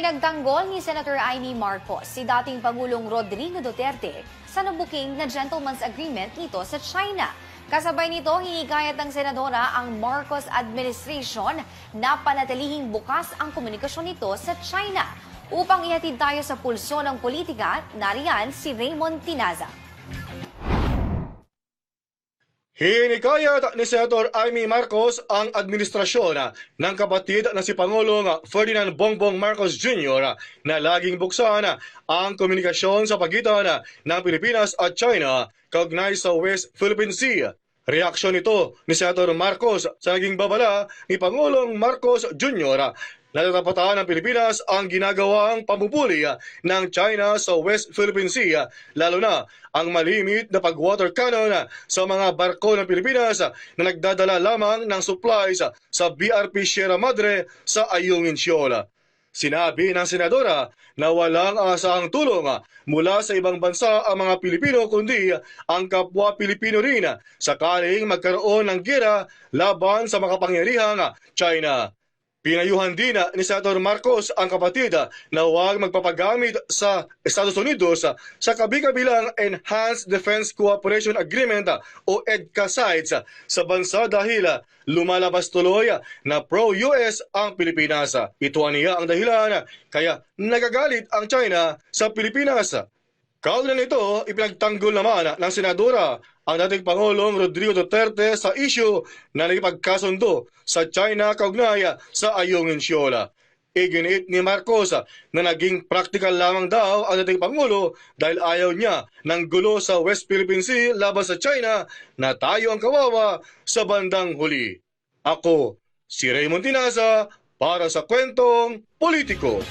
Ipinagtanggol ni Senator Amy Marcos si dating Pangulong Rodrigo Duterte sa nabuking na gentleman's agreement nito sa China. Kasabay nito, hinikayat ng senadora ang Marcos administration na panatilihing bukas ang komunikasyon nito sa China. Upang ihatid tayo sa pulso ng politika, nariyan si Raymond Tinaza. Hinikayat ni Senator Amy Marcos ang administrasyon ng kapatid na si Pangulong Ferdinand Bongbong Marcos Jr. na laging buksan ang komunikasyon sa pagitan ng Pilipinas at China kaugnay sa West Philippine Sea. Reaksyon ito ni Senator Marcos sa naging babala ni Pangulong Marcos Jr. na tatapatan ng Pilipinas ang ginagawang pamupuli ng China sa West Philippine Sea, lalo na ang malimit na pag-water cannon sa mga barko ng Pilipinas na nagdadala lamang ng supplies sa BRP Sierra Madre sa Ayungin Shoal. Sinabi ng senadora na walang asahang tulong mula sa ibang bansa ang mga Pilipino kundi ang kapwa Pilipino rin sakaling magkaroon ng gera laban sa makapangyarihang China. Pinayuhan din ni Senator Marcos ang kapatid na huwag magpapagamit sa Estados Unidos sa kabi-kabilang Enhanced Defense Cooperation Agreement o EDCA sites sa bansa dahil lumalabas tuloy na pro-US ang Pilipinas. Ito aniya ang dahilan kaya nagagalit ang China sa Pilipinas. Kaunan nito, ipinagtanggol naman ng senadora ang dating Pangulong Rodrigo Duterte sa isyu na nagipagkasundo sa China kaugnay sa Ayungin Shoal. Iginiit ni Marcos na naging practical lamang daw ang dating Pangulo dahil ayaw niya ng gulo sa West Philippine Sea laban sa China na tayo ang kawawa sa bandang huli. Ako, si Raymond Tinaza para sa kwentong politiko.